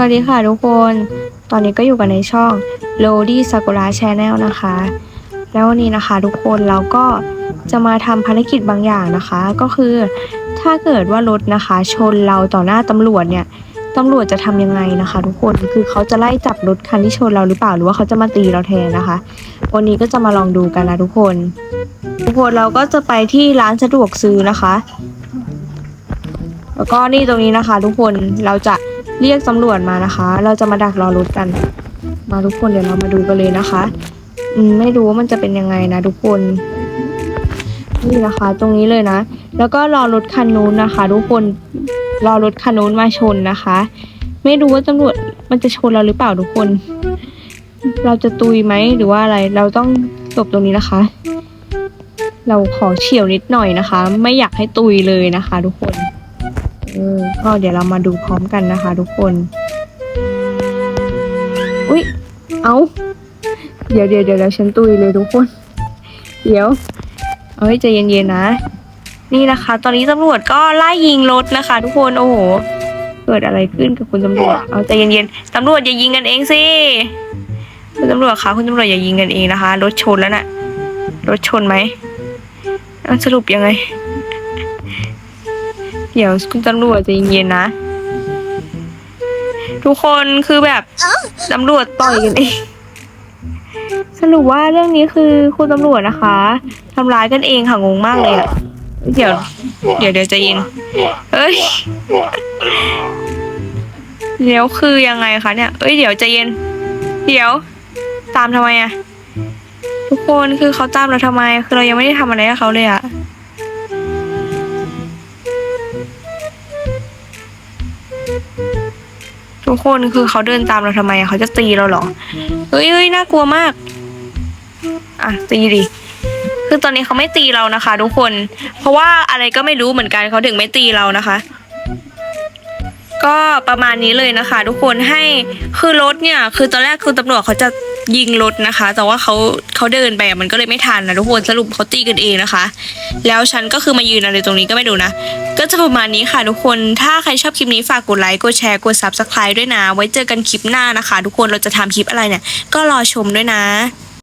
วัสดีค่ะทุกคน ตอนนี้ก็อยู่กันในช่อง l o d y Sakura Channel นะคะ แล้ววันนี้นะคะทุกคนเราก็จะมาทำภารกิจบางอย่างนะคะ ก็คือถ้าเกิดว่ารถนะคะชนเราต่อหน้าตำรวจเนี่ยตำรวจจะทำยังไงนะคะ ทุกคน คือเขาจะไล่จับรถคันที่ชนเราหรือเปล่า หรือว่าเขาจะมาตีเราแทนนะคะ วันนี้ก็จะมาลองดูกันนะทุกคน ทุกคนเราก็จะไปที่ร้านสะดวกซื้อนะคะ แล้วก็นี่ตรงนี้นะคะ ทุกคน เราจะ เรียกตำรวจมานะคะ เราจะมาดักรอรถกัน มาทุกคนเดี๋ยวเรามาดูกันเลยนะคะอืมไม่รู้ว่ามันจะเป็นยังไงนะทุกคนนี่นะคะ ตรงนี้เลยนะ แล้วก็รอรถคันนู้นนะคะ ทุกคนรอรถคันนู้นมาชนนะคะ ไม่รู้ว่าตำรวจมันจะชนเราหรือเปล่าทุกคน เราจะตุยไหมหรือว่าอะไร เราต้องหลบตรงนี้นะคะ เราขอเฉียวนิดหน่อยนะคะ ไม่อยากให้ตุยเลยนะคะ ทุกคน เออ ก็เดี๋ยวเรามาดูพร้อมกันนะคะ ทุกคน อุ๊ยเอาเดี๋ยวเดี๋ยวเดี๋ยวเดี๋ยวฉันตุยเลยทุกคน เดี๋ยว เอาให้ใจเย็นๆนะ นี่นะคะ ตอนนี้ตำรวจก็ไล่ยิงรถนะคะ ทุกคน โอ้โห เกิดอะไรขึ้นกับคุณตำรวจ เอาใจเย็นๆตำรวจอย่ายิงกันเองสิคุณตำรวจคะคุณตำรวจอย่ายิงกันเองนะคะ รถชนแล้วน่ะ รถชนไหมสรุปยังไง เดี๋ยวคุณตำรวจใจะเย็นๆนะ ทุกคนคือแบบตำรวจต่อยกันเองสรุปว่าเรื่องนี้คือคุณตำรวจนะคะทำร้ายกันเองค่ะงงมากเลยอะเดี๋ยว เดี๋ยวเดี๋ยวใจะเย็นเอ้ยเดี๋ยวคือยังไงคะเนี่ยเอ้ยเดี๋ยวใจเย็น เดี๋ยว ตามทำไมอะทุกคนคือเขาตามเราทำไม คือเรายังไม่ได้ทำอะไรให้เขาเลยอะ ทุกคนคือเขาเดินตามเราทำไมเขาจะตีเราเหรอเฮ้ยเฮ้ยน่ากลัวมาก อะตีดิคือตอนนี้เขาไม่ตีเรานะคะ ทุกคน เพราะว่าอะไรก็ไม่รู้เหมือนกันเขาถึงไม่ตีเรานะคะ ก็ประมาณนี้เลยนะคะ ทุกคนให้คือรถเนี่ย คือตอนแรกคือตำรวจเขาจะยิงรถนะคะ แต่ว่าเขาเขาเดินไปมันก็เลยไม่ทันนะทุกคนสรุปเขาตีกันเองนะคะ แล้วฉันก็คือมายืนอะไรตรงนี้ก็ไม่ดูนะ ก็จะประมาณนี้ค่ะทุกคน ถ้าใครชอบคลิปนี้ฝากกดไลค์กดแชร์กด subscribe ด้วยนะ ไว้เจอกันคลิปหน้านะคะ ทุกคนเราจะทำคลิปอะไรเนี่ยก็รอชมด้วยนะ